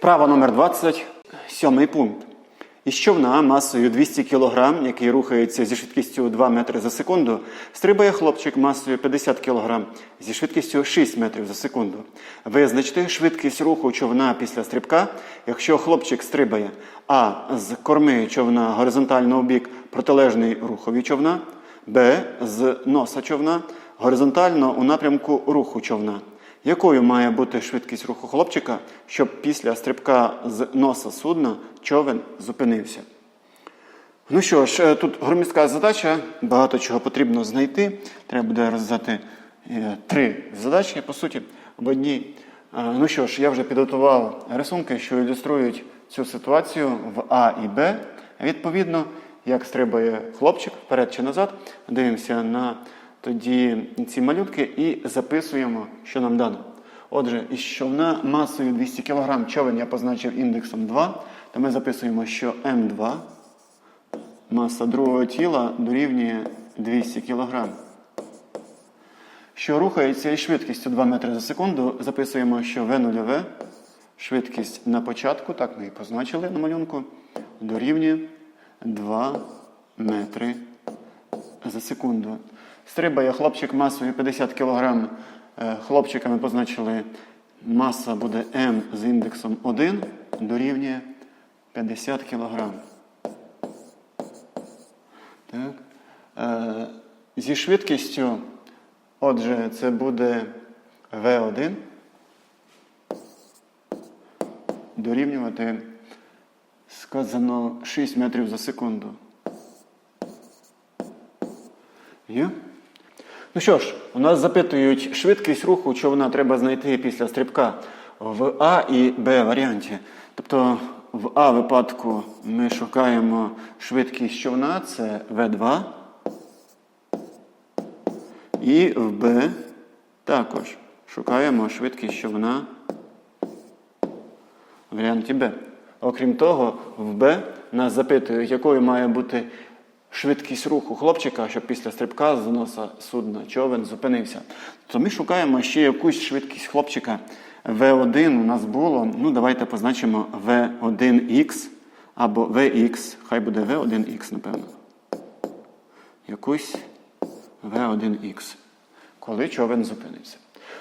Вправа номер 20, сьомий пункт. Із човна масою 200 кг, який рухається зі швидкістю 2 метри за секунду, стрибає хлопчик масою 50 кг зі швидкістю 6 метрів за секунду. Визначте швидкість руху човна після стрибка, якщо хлопчик стрибає А з корми човна горизонтально у бік протилежний рухові човна, Б з носа човна горизонтально у напрямку руху човна. Якою має бути швидкість руху хлопчика, щоб після стрибка з носа судна човен зупинився? Ну що ж, е, тут громістка задача, багато чого потрібно знайти. Треба буде роздати е, три задачі, по суті, в одній. Е, Ну що ж, я вже підготував рисунки, що ілюструють цю ситуацію в А і Б. Відповідно, як стрибає хлопчик вперед чи назад, дивимося на тоді ці малютки і записуємо, що нам дано. Отже, із човна масою 200 кг човен я позначив індексом 2, то ми записуємо, що М2 маса другого тіла дорівнює 200 кг. Що рухається із швидкістю 2 метри за секунду, записуємо, що В0В швидкість на початку, так ми і позначили на малюнку, дорівнює 2 метри за секунду. Стрибає хлопчик масою 50 кг. Е, Хлопчика ми позначили, маса буде М з індексом 1 дорівнює 50 кг. Так. Е, Зі швидкістю, отже, це буде В1 дорівнювати сказано 6 метрів за секунду. Є? Ну що ж, у нас запитують швидкість руху човна треба знайти після стрибка в А і Б варіанті. Тобто в А випадку ми шукаємо швидкість човна, це В2. І в Б також шукаємо швидкість човна в варіанті Б. Окрім того, в Б нас запитують, якою має бути швидкість руху хлопчика, щоб після стрибка з носа судна човен зупинився. То ми шукаємо ще якусь швидкість хлопчика. В1 у нас було. Ну, давайте позначимо В1Х або VX. Хай буде V1X, напевно. Якусь V1X. Коли човен зупинився.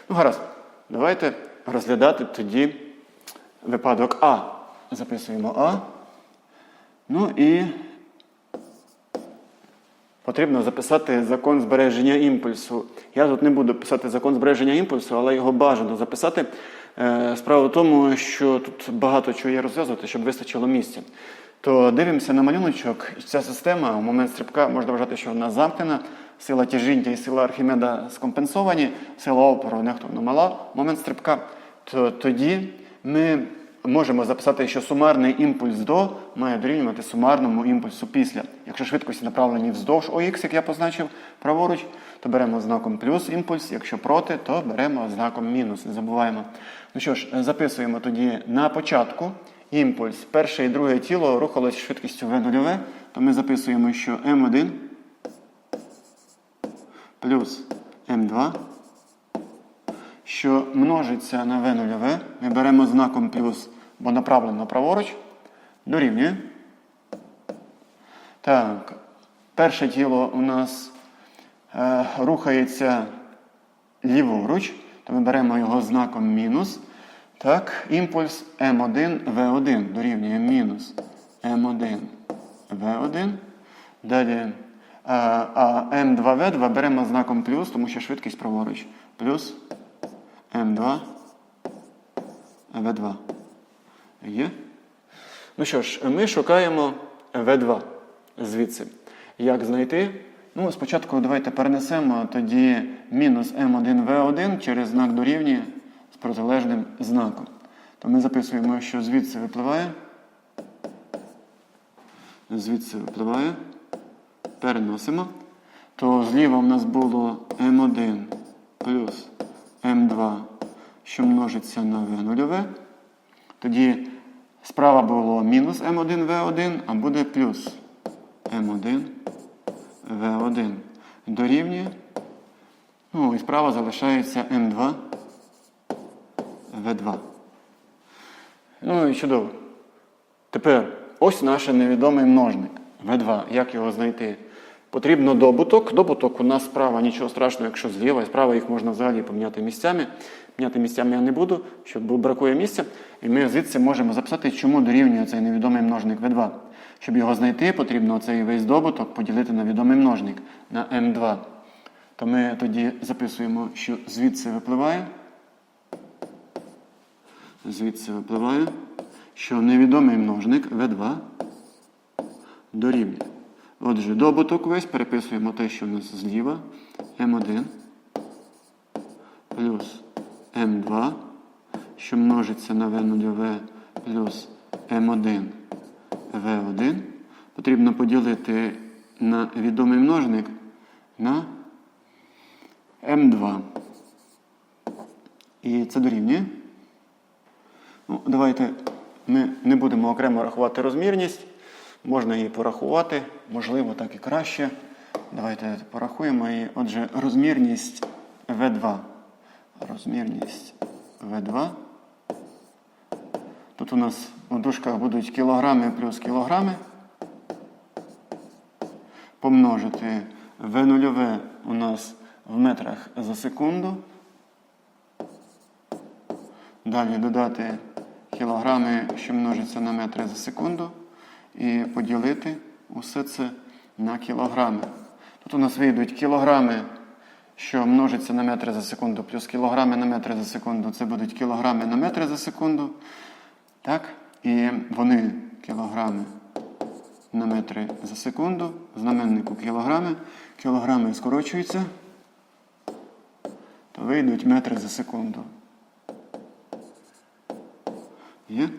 Ну, гаразд. Давайте розглядати тоді випадок А. Записуємо А. Ну і потрібно записати закон збереження імпульсу. Я тут не буду писати закон збереження імпульсу, але його бажано записати. Е, Справа в тому, що тут багато чого є розв'язувати, щоб вистачило місця. То дивимося на малюночок. Ця система у момент стрибка можна вважати, що вона замкнена. Сила тяжіння і сила Архімеда скомпенсовані, сила опору нехтовно мала. В момент стрибка, то тоді ми можемо записати, що сумарний імпульс до має дорівнювати сумарному імпульсу після. Якщо швидкості направлені вздовж ОХ, як я позначив праворуч, то беремо знаком плюс імпульс, якщо проти, то беремо знаком мінус. Не забуваємо. Ну що ж, записуємо тоді на початку імпульс. Перше і друге тіло рухалось швидкістю В0В, то ми записуємо, що М1 плюс М2 що множиться на В0В, ми беремо знаком плюс, бо направлено праворуч, дорівнює. Так, перше тіло у нас е, рухається ліворуч, то ми беремо його знаком мінус. Так, імпульс М1 В1 дорівнює мінус М1 В1. Далі е, а М2В2 беремо знаком плюс, тому що швидкість праворуч. Плюс М2, В2. Є? Ну що ж, ми шукаємо В2 звідси. Як знайти? Ну, спочатку давайте перенесемо тоді мінус М1В1 через знак дорівнює з протилежним знаком. То ми записуємо, що звідси випливає. Звідси випливає. Переносимо. То зліва в нас було М1 плюс М2, що множиться на В0В. Тоді справа було мінус М1В1, а буде плюс М1 В1 дорівнює. Ну і справа залишається М2 В2. Ну і чудово. Тепер ось наш невідомий множник В2. Як його знайти? Потрібно добуток. Добуток у нас справа, нічого страшного, якщо зліва і справа їх можна взагалі поміняти місцями. Міняти місцями я не буду, щоб бракує місця. І ми звідси можемо записати, чому дорівнює цей невідомий множник В2. Щоб його знайти, потрібно цей весь добуток поділити на відомий множник на М2. То ми тоді записуємо, що звідси випливає. Звідси випливає, що невідомий множник В2 дорівнює. Отже, добуток весь переписуємо те, що в нас зліва. М1 плюс М2, що множиться на В0В плюс М1 В1. Потрібно поділити на відомий множник на М2. І це дорівнює. Ну, давайте ми не будемо окремо рахувати розмірність. Можна її порахувати, можливо, так і краще. Давайте порахуємо її. Отже, розмірність В2. Розмірність В2. Тут у нас у дужках будуть кілограми плюс кілограми. Помножити В0 у нас в метрах за секунду. Далі додати кілограми, що множиться на метри за секунду, і поділити усе це на кілограми. Тут у нас вийдуть кілограми, що множиться на метри за секунду, плюс кілограми на метри за секунду. Це будуть кілограми на метри за секунду. Так? І вони кілограми на метри за секунду. Знаменнику кілограми. Кілограми скорочуються, то вийдуть метри за секунду. Є?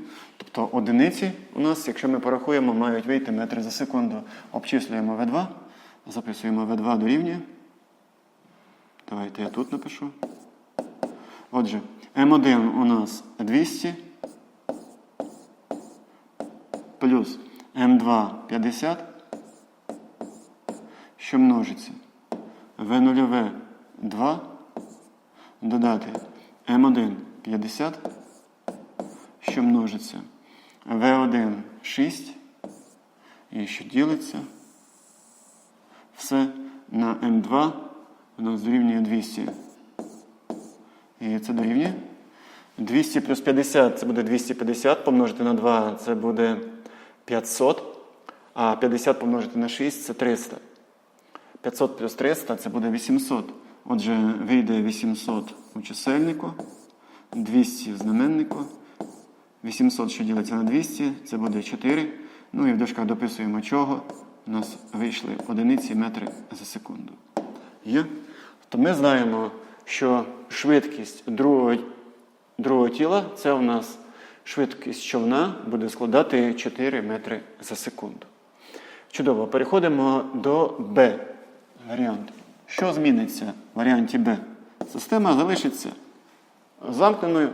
Тобто одиниці у нас, якщо ми порахуємо, мають вийти метри за секунду. Обчислюємо В2, записуємо В2 дорівнює. Давайте я тут напишу. Отже, М1 у нас 200 плюс М2 50, що множиться. В0В 2 додати М1 50 що множиться. В1 6. І що ділиться. Все на М2 у нас дорівнює 200. І це дорівнює. 200 плюс 50 це буде 250. Помножити на 2 це буде 500. А 50 помножити на 6 це 300. 500 плюс 300 це буде 800. Отже, вийде 800 у чисельнику, 200 в знаменнику. 800, що ділиться на 200, це буде 4. Ну і в дужках дописуємо чого. У нас вийшли одиниці метри за секунду. Є? То ми знаємо, що швидкість другого, другого тіла це у нас швидкість човна буде складати 4 метри за секунду. Чудово, переходимо до Б варіанту. Що зміниться в варіанті Б? Система залишиться замкненою.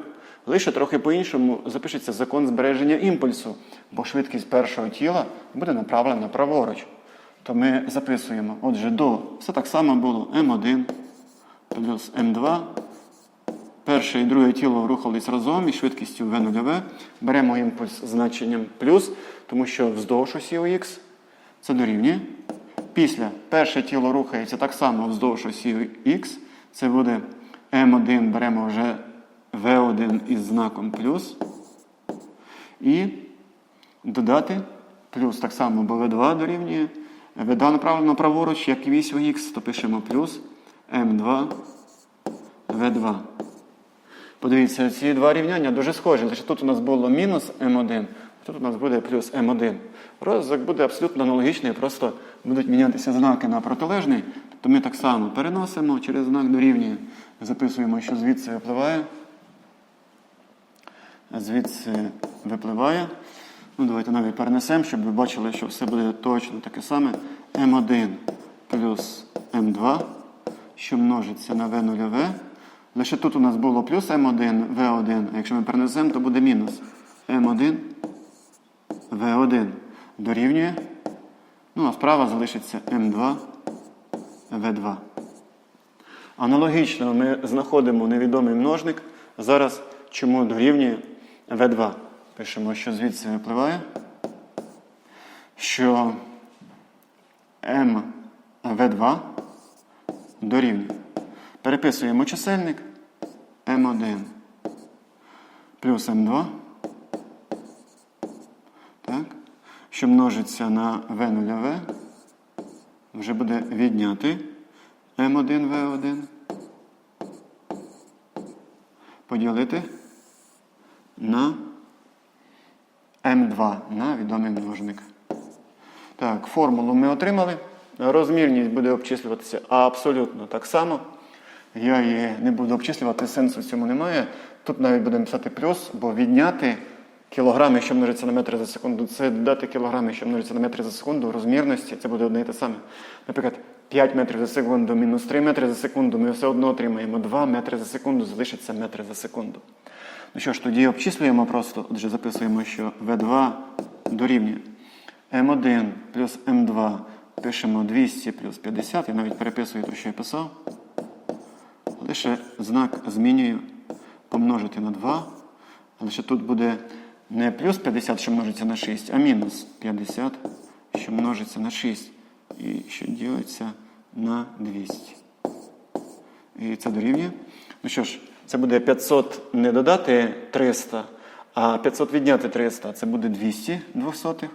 Лише трохи по-іншому запишеться закон збереження імпульсу, бо швидкість першого тіла буде направлена праворуч. То ми записуємо, отже, до все так само було М1 плюс М2. Перше і друге тіло рухались разом із швидкістю В0В. Беремо імпульс з значенням плюс, тому що вздовж осі Х це дорівнює. Після перше тіло рухається так само вздовж осі Х. Це буде М1, беремо вже V1 із знаком плюс. І додати плюс так само, бо V2 дорівнює. V2 направлено праворуч, як вісь Х, то пишемо плюс М2 В2. Подивіться, ці два рівняння дуже схожі. Лише тут у нас було мінус М1, а тут у нас буде плюс М1. Розвиток буде абсолютно аналогічний, просто будуть мінятися знаки на протилежний. Тобто ми так само переносимо через знак дорівнює, записуємо, що звідси випливає звідси випливає. Ну, Давайте навіть перенесемо, щоб ви бачили, що все буде точно таке саме. М1 плюс М2, що множиться на В0В. Лише тут у нас було плюс М1, В1, а якщо ми перенесемо, то буде мінус М1, В1 дорівнює. Ну, а справа залишиться М2, В2. Аналогічно ми знаходимо невідомий множник. Зараз чому дорівнює В2. Пишемо, що звідси випливає, що МВ2 дорівнює. Переписуємо чисельник М1 плюс М2. Так. Що множиться на В0В, вже буде відняти М1В1. Поділити на М2 на відомий множник. Так, формулу ми отримали. Розмірність буде обчислюватися абсолютно так само. Я її не буду обчислювати, сенсу в цьому немає. Тут навіть будемо писати плюс, бо відняти кілограми, що множиться на метри за секунду, це додати кілограми, що множиться на метри за секунду, розмірності, це буде одне і те саме. Наприклад, 5 метрів за секунду мінус 3 метри за секунду, ми все одно отримаємо 2 метри за секунду, залишиться метри за секунду. Ну що ж, тоді обчислюємо просто, отже, записуємо, що В2 дорівнює М1 плюс М2 пишемо 200 плюс 50, я навіть переписую те, що я писав. Лише знак змінюю помножити на 2. Але ще тут буде не плюс 50, що множиться на 6, а мінус 50, що множиться на 6. І що ділиться на 200. І це дорівнює. Ну що ж, це буде 500 не додати 300, а 500 відняти 300 це буде 200 двохсотих.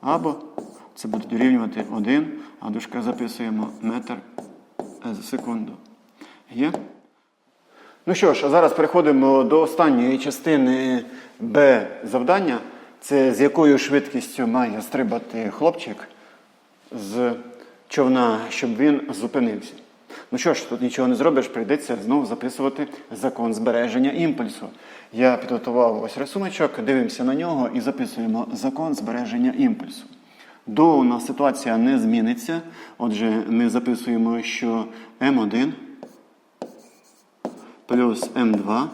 Або це буде дорівнювати 1, а дужка записуємо метр за секунду. Є? Ну що ж, а зараз переходимо до останньої частини Б завдання. Це з якою швидкістю має стрибати хлопчик з човна, щоб він зупинився. Ну що ж, тут нічого не зробиш, прийдеться знову записувати закон збереження імпульсу. Я підготував ось рисуночок, дивимося на нього і записуємо закон збереження імпульсу. До у нас ситуація не зміниться. Отже, ми записуємо, що М1 плюс М2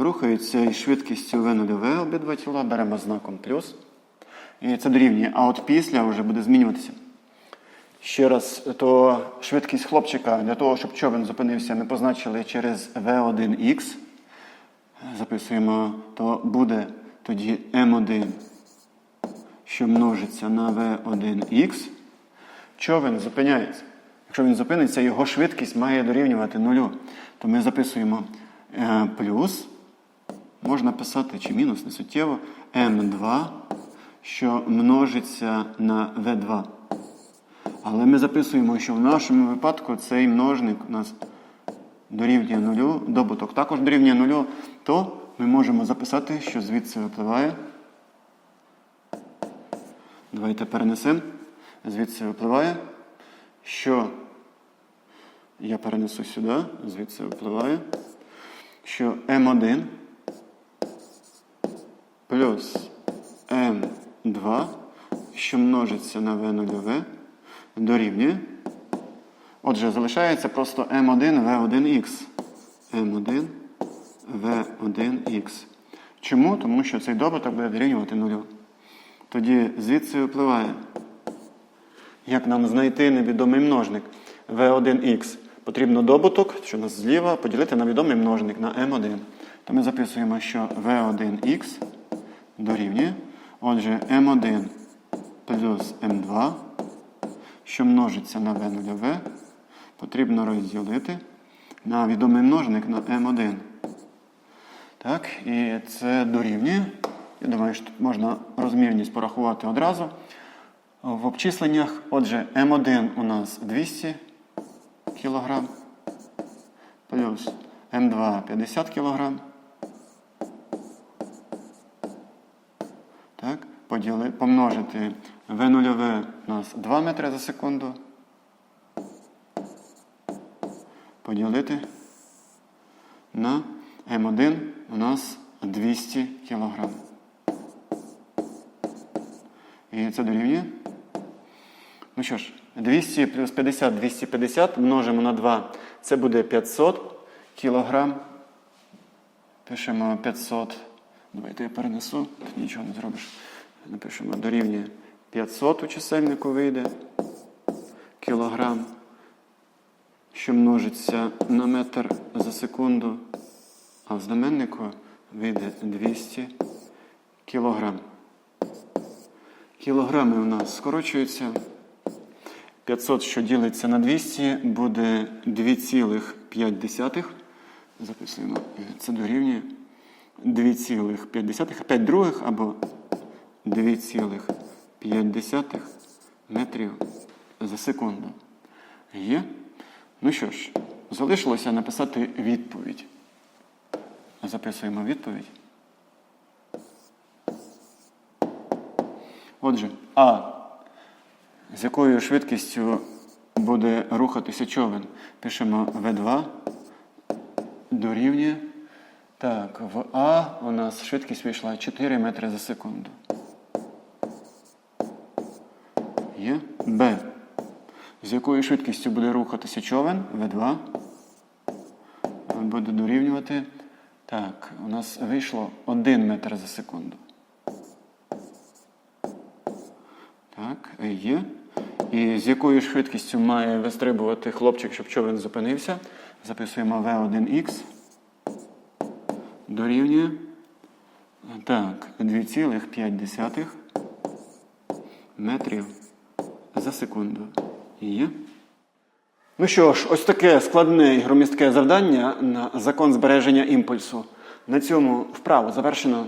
рухаються із швидкістю В0В обидва тіла, беремо знаком плюс. І це дорівнює. А от після вже буде змінюватися. Ще раз, то швидкість хлопчика для того, щоб човен зупинився, ми позначили через V1X. Записуємо, то буде тоді М1, що множиться на V1X. Човен зупиняється. Якщо він зупиниться, його швидкість має дорівнювати нулю. То ми записуємо е, плюс, можна писати чи мінус, не суттєво, М2, що множиться на V2. Але ми записуємо, що в нашому випадку цей множник у нас дорівнює нулю, добуток також дорівнює нулю, то ми можемо записати, що звідси випливає. Давайте перенесемо. Звідси випливає, що я перенесу сюди, звідси випливає, що М1 плюс М2, що множиться на В0В, дорівнює. Отже, залишається просто М1 В1Х. М1 В1Х. Чому? Тому що цей добуток буде дорівнювати нулю. Тоді звідси випливає. Як нам знайти невідомий множник V1X? Потрібно добуток, що у нас зліва, поділити на відомий множник на M1. То ми записуємо, що V1X дорівнює. Отже, M1 плюс M2, що множиться на V0V, потрібно розділити на відомий множник на M1. Так, і це дорівнює. Я думаю, що можна розмірність порахувати одразу. В обчисленнях, отже, М1 у нас 200 кг, плюс М2 50 кг. Так, поділи, помножити В0В у нас 2 метри за секунду. Поділити на М1 у нас 200 кг. І це дорівнює. Ну що ж, 200 плюс 50, 250 множимо на 2. Це буде 500 кілограм. Пишемо 500. Давайте я перенесу, тут нічого не зробиш. Напишемо дорівнює 500 у чисельнику вийде. Кілограм, що множиться на метр за секунду. а в знаменнику вийде 200 кілограм. Кілограми у нас скорочуються. 500, що ділиться на 200, буде 2,5. Записуємо. Це дорівнює 2,5, 5 других або 2,5 метрів за секунду. Є? Ну що ж, залишилося написати відповідь. Записуємо відповідь. Отже, А. З якою швидкістю буде рухатися човен? Пишемо В2 дорівнює. Так, в А у нас швидкість вийшла 4 метри за секунду. Є. Б. З якою швидкістю буде рухатися човен? В2 буде дорівнювати. Так, у нас вийшло 1 метр за секунду. Так, є. І з якою швидкістю має вистрибувати хлопчик, щоб човен зупинився? Записуємо V1X. Дорівнює. Так, 2,5 метрів за секунду. Є. Ну що ж, ось таке складне і громістке завдання на закон збереження імпульсу. На цьому вправу завершено.